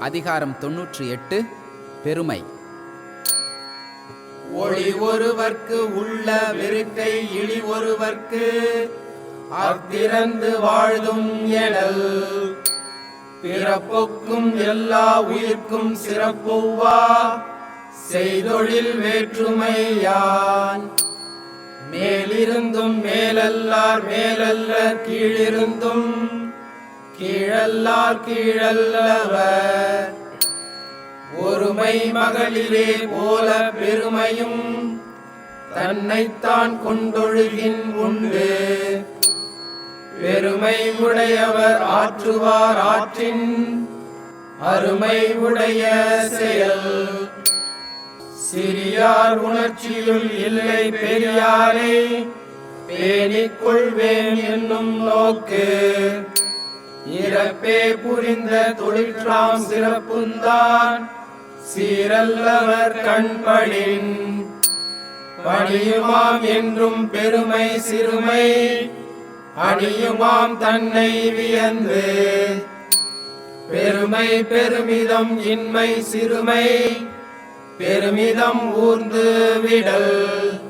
அதிகாரம் தொன்னூற்றி எட்டு பெருமை. ஒளி ஒருவர்க்கு உள்ள வெறுக்கை இழி ஒருவர்க்கு அத்திறந்து வாழ்தும் எனல் பிறப்புக்கும் எல்லா உயிர்க்கும் சிறப்புவா செய்தொழில் வேற்றுமையான். மேலிருந்தும் மேலல்லார் மேலல்ல கீழிருந்தும் கீழல்லார் கீழல்லவர். ஒருமை மகளிரே போல பெருமையும் தன்னைத்தான் கொண்டொழுகின் உண்டு. பெருமை உடையவர் ஆற்றுவார் ஆற்றின் அருமை உடைய செயல். சிறியார் உணர்ச்சியுள் இல்லை பெரியாரை பேணிக் கொள்வேன் என்னும் நோக்கு. இறப்பே புரிந்த தொழிற்றாம் சிறப்புந்தான். சீரல்லவர் கண்படின் பணியுமாம் என்றும் பெருமை சிறுமை. அணியுமாம் தன்னை வியந்து பெருமை பெருமிதம் இன்மை சிறுமை. பெருமிதம் ஊர்ந்து விடல்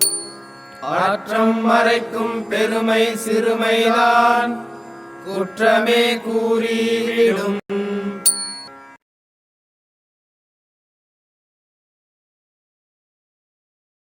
ஆற்றம் மறைக்கும் பெருமை சிறுமைதான். குற்றமே கூறிவிடும்